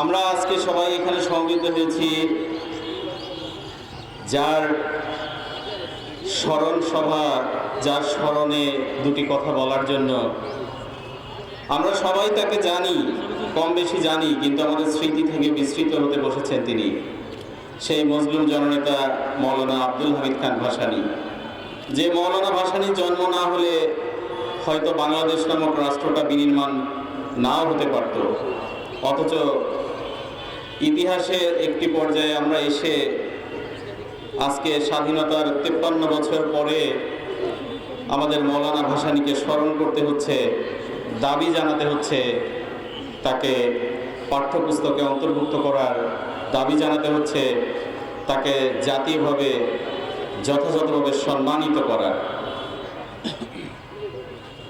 আমরা আজকে সবাই এখানে সমবেত হয়েছি যার স্মরণ সভা, যার স্মরণে দুটি কথা বলার জন্য। আমরা সবাই তাকে জানি, কম বেশি জানি, কিন্তু আমাদের স্মৃতি থেকে বিস্তৃত হতে বসেছেন তিনি। সেই মজলুম জননেতা মৌলানা আব্দুল হামিদ খান ভাসানী। যে মৌলানা ভাসানীর জন্ম না হলে হয়তো বাংলাদেশ নামক রাষ্ট্রটা বিনির্মাণ নাও হতে পারত। অথচ ইতিহাসের একটি পর্যায়ে আমরা এসে আজকে স্বাধীনতার তেপ্পান্ন বছর পরে আমাদের মৌলানা ভাসানীকে স্মরণ করতে হচ্ছে, দাবি জানাতে হচ্ছে, তাকে পাঠ্যপুস্তকে অন্তর্ভুক্ত করার দাবি জানাতে হচ্ছে, তাকে জাতীয়ভাবে যথাযথভাবে সম্মানিত করার।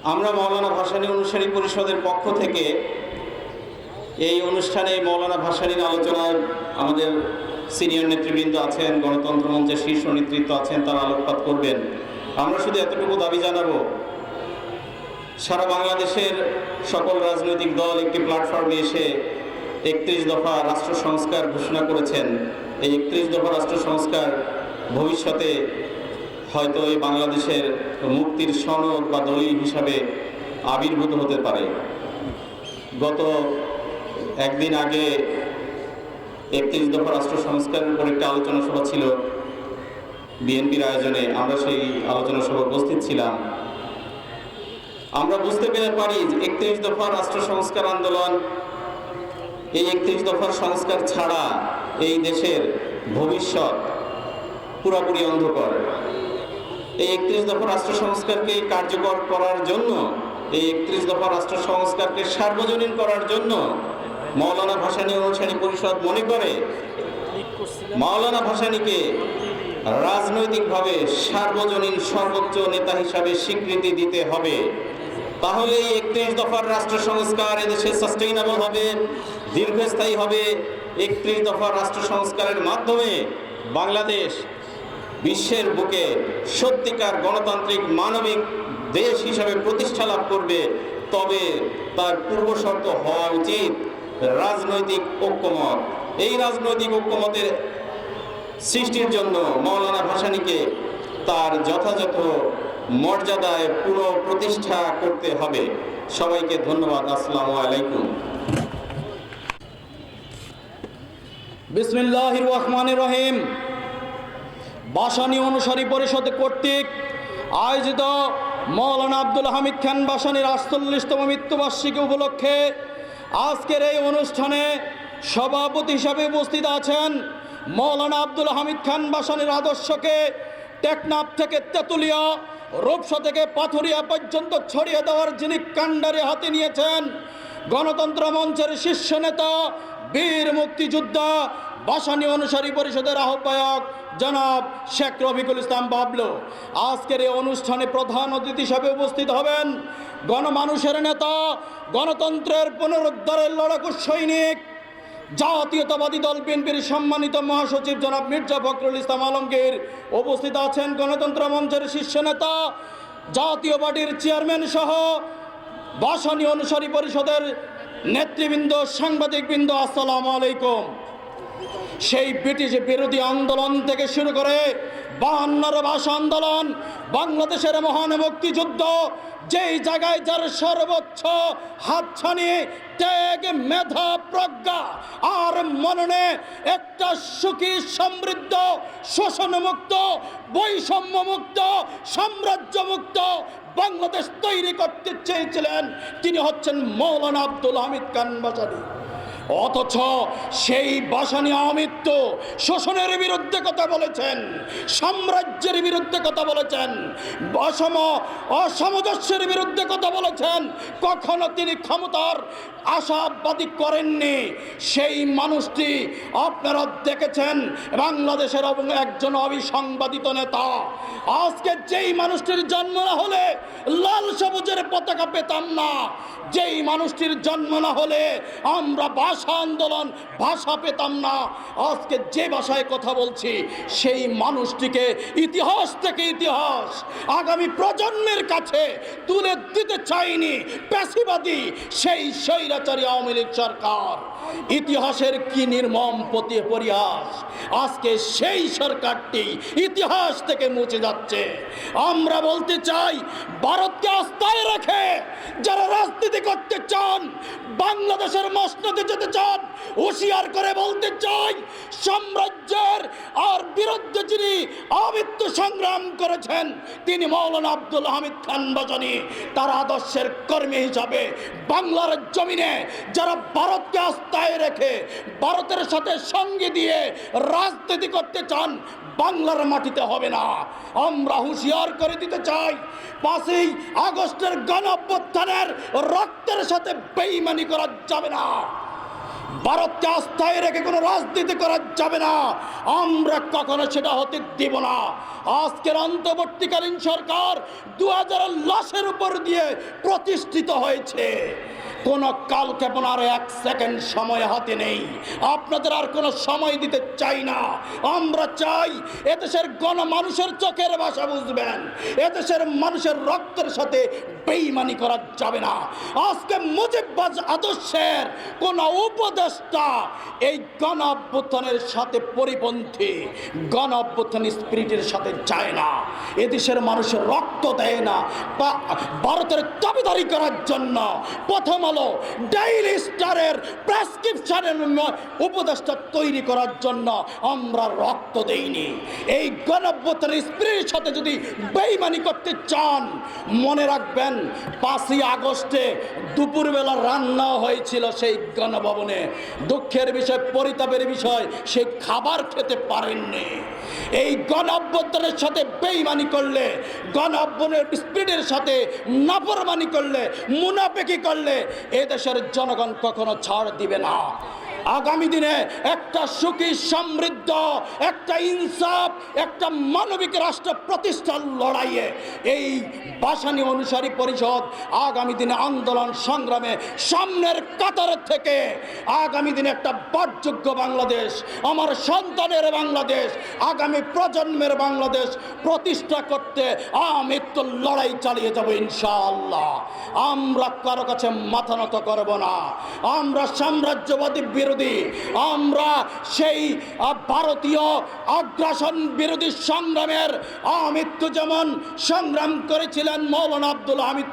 আমরা মৌলানা ভাসানী অনুসারী পরিষদের পক্ষ থেকে এই অনুষ্ঠানে মৌলানা ভাসানীর আলোচনার আমাদের সিনিয়র নেতৃবৃন্দ আছেন, গণতন্ত্র মঞ্চের শীর্ষ নেতৃত্ব আছেন, তারা আলোকপাত করবেন। আমরা শুধু এতটুকু দাবি জানাব, সারা বাংলাদেশের সকল রাজনৈতিক দল একটি প্ল্যাটফর্মে এসে একত্রিশ দফা রাষ্ট্র সংস্কার ঘোষণা করেছেন। এই একত্রিশ দফা রাষ্ট্র সংস্কার ভবিষ্যতে হয়তো এই বাংলাদেশের মুক্তির সনদ বা দলিল হিসাবে আবির্ভূত হতে পারে। গত একদিন আগে একত্রিশ দফা রাষ্ট্র সংস্কারের উপর একটা আলোচনা সভা ছিল বিএনপির আয়োজনে। আমরা সেই আলোচনা সভা উপস্থিত ছিলাম। আমরা বুঝতে পেরে পারি যে একত্রিশ দফা রাষ্ট্র সংস্কার আন্দোলন, এই একত্রিশ দফার সংস্কার ছাড়া এই দেশের ভবিষ্যৎ পুরোপুরি অন্ধকার। এই একত্রিশ দফা রাষ্ট্র সংস্কারকে কার্যকর করার জন্য, এই একত্রিশ দফা রাষ্ট্র সংস্কারকে সার্বজনীন করার জন্য মৌলানা ভাসানী অনুসারী পরিষদ মনে করে, মাওলানা ভাসানীকে রাজনৈতিকভাবে সার্বজনীন সর্বোচ্চ নেতা হিসাবে স্বীকৃতি দিতে হবে। তাহলে এই একত্রিশ দফার রাষ্ট্র সংস্কার এদেশে সাস্টেইনেবল হবে, দীর্ঘস্থায়ী হবে। একত্রিশ দফার রাষ্ট্র সংস্কারের মাধ্যমে বাংলাদেশ বিশ্বের বুকে সত্যিকার গণতান্ত্রিক মানবিক দেশ হিসাবে প্রতিষ্ঠা লাভ করবে, তবে তার পূর্বশর্ত হওয়া উচিত। রাজনৈতিক ঐক্যমত। এই রাজনৈতিক ঐক্যমতের সৃষ্টির জন্য মৌলানা ভাসানীকে তার যথাযথ মর্যাদায় পুরো প্রতিষ্ঠা করতে হবে। সবাইকে ধন্যবাদ। আসসালামু আলাইকুম। বিসমিল্লাহ রহমান রহিম। বাসানী অনুসারী পরিষদ কর্তৃক আয়োজিত মৌলানা আব্দুল হামিদ খান বাসানীর আটচল্লিশতম মৃত্যুবার্ষিকী উপলক্ষে আজকের এই অনুষ্ঠানে সভাপতি হিসাবে উপস্থিত আছেন মৌলানা আব্দুল হামিদ খান বাসনের আদর্শকে টেকনাফ থেকে তেঁতুলিয়া, রূপসা থেকে পাথুরিয়া পর্যন্ত ছড়িয়ে দেওয়ার যিনি কাণ্ডারে হাতে নিয়েছেন গণতন্ত্র মঞ্চের শীর্ষ নেতা, বীর মুক্তিযোদ্ধা বাসানী অনুসারী পরিষদের আহ্বায়ক জনাব শেখ রফিকুল ইসলাম বাবলু। আজকের এই অনুষ্ঠানে প্রধান অতিথি হিসাবে উপস্থিত হবেন গণমানুষের নেতা, গণতন্ত্রের পুনরুদ্ধারের লড়াকু সৈনিক, জাতীয়তাবাদী দল বিএনপির সম্মানিত মহাসচিব জনাব মির্জা ফখরুল ইসলাম আলমগীর। উপস্থিত আছেন গণতন্ত্র মঞ্চের শীর্ষ নেতা, জাতীয় পার্টির চেয়ারম্যান সহ বাসানী অনুসারী পরিষদের নেতৃবৃন্দ, সাংবাদিকবৃন্দ, আসসালাম আলাইকুম। সেই ব্রিটিশ বিরোধী আন্দোলন থেকে শুরু করে বাহান্নর ভাষা আন্দোলন, বাংলাদেশের মহান মুক্তিযুদ্ধ যেই জায়গায় যার সর্বোচ্চ হাতছানি, ত্যাগ, মেধা, প্রজ্ঞা, আর মননে একটা সুখী সমৃদ্ধ, শোষণমুক্ত, বৈষম্যমুক্ত, সাম্রাজ্যমুক্ত বাংলাদেশ তৈরি করতে চেয়েছিলেন তিনি হচ্ছেন মৌলানা আব্দুল হামিদ খান বাজারি অথচ সেই বাসানি অমিত্য শোষণের বিরুদ্ধে কথা বলেছেন, সাম্রাজ্যের বিরুদ্ধে কথা বলেছেন, অসম অসামঞ্জস্যের বিরুদ্ধে কথা বলেছেন, কখনো তিনি ক্ষমতার আশাবাদী করেননি। সেই মানুষটি আপনারা দেখেছেন, বাংলাদেশের একজন অবিসংবাদিত নেতা। আজকে যেই মানুষটির জন্ম না হলে লাল সবুজের পতাকা পেতাম না। যেই মানুষটির জন্ম না হলে আমরা ভাষা আন্দোলন, ভাষা পেতাম না। আজকে যে ভাষায় কথা বলছি, সেই মানুষটিকে ইতিহাস থেকে ইতিহাস আগামী প্রজন্মের কাছে তুলে দিতে চাইনি পেশিবাদী সেই স্বৈরাচারী আওয়ামী লীগ সরকার। ইতিহাসের কি নির্মম পরিহাস আজকে সেই সরকারটি ইতিহাস থেকে মুছে যাচ্ছে। আমরা বলতে চাই, ভারতকে আস্থায় রেখে যারা রাজনীতি করতে চান, বাংলাদেশের মসনদে যেতে চান, হুঁশিয়ার করে বলতে চাই, সাম্রাজ্যের আর বিরুদ্ধে যিনি আমৃত্যু সংগ্রাম করেছেন, তিনি মৌলানা আব্দুল হামিদ খান বাজানি। তার আদর্শের কর্মী হিসাবে বাংলার জমিনে যারা ভারতকে আস্থায় রেখে ভারতের সাথে সঙ্গে দিয়ে রাজনীতি করতে চান, বাংলার মাটিতে হবে না। আমরা হুঁশিয়ার করে দিতে চাই, পাঁচই আগস্টের গণ অভ্যুত্থানের রক্তের সাথে বেইমানি করা যাবে না। ভারতকে আস্থায় রেখে কোনো রাজনীতি করা যাবে না। আমরা কখনো সেটা হতে দিব না। আজকের অন্তর্বর্তীকালীন সরকার দু হাজার লাশের উপর দিয়ে প্রতিষ্ঠিত হয়েছে। কোন কালক্ষেপণার এক সেকেন্ড সময় হাতে নেই। আপনাদের আর কোনো সময় দিতে চাই না। আমরা চাই এদেশের গণ মানুষের চোখের ভাষা বুঝবেন। এদেশের মানুষের রক্তের সাথে বেইমানি করা যাবে না। আজকে মুজিববাজ আদর্শের কোন উপদেষ্টা এই গণ অভ্যুত্থানের সাথে পরিপন্থী গণ অভ্যুত্থান স্পিরিটের সাথে যায় না। এদেশের মানুষের রক্ত দেয় না। ভারতের দাবিদারি করার জন্য প্রথম আলো ডেইলি স্টারের প্রেসক্রিপশনের উপদেষ্টা তৈরি করার জন্য আমরা রক্ত দেইনি। এই গণভ্যতার স্প্রির সাথে যদি বেইমানি করতে চান, মনে রাখবেন পাঁচই আগস্টে দুপুরবেলা রান্না হয়েছিল সেই গণভবনে দুঃখের বিষয়, পরিতাপের বিষয়, সে খাবার খেতে পারেননি। এই গণ অভ্যন্তরের সাথে বেইমানি করলে গণঅভ্যনের স্পিডের সাথে নাফরমানি করলে, মুনাফেকি করলে, এদেশের জনগণ কখনো ছাড় দিবে না। আগামী দিনে একটা সুখী, সমৃদ্ধ একটা ইনসাফ, একটা মানবিক রাষ্ট্র প্রতিষ্ঠার লড়াইয়ে এই বাসানি অনুসারী পরিষদ আগামী দিনে আন্দোলন সংগ্রামে সামনের কাতার থেকে আগামী দিনে একটা বাসযোগ্য বাংলাদেশ, আমার সন্তানের বাংলাদেশ, আগামী প্রজন্মের বাংলাদেশ প্রতিষ্ঠা করতে আমৃত্যু লড়াই চালিয়ে যাব ইনশাআল্লাহ। আমরা কারও কাছে মাথা নত করব না। আমরা সাম্রাজ্যবাদী বিরোধী। আমরা সেই ভারতীয় আগ্রাসন বিরোধী সংগ্রামের আমৃত্যু যেমন সংগ্রাম করেছিলেন মৌলানা আব্দুল হামিদ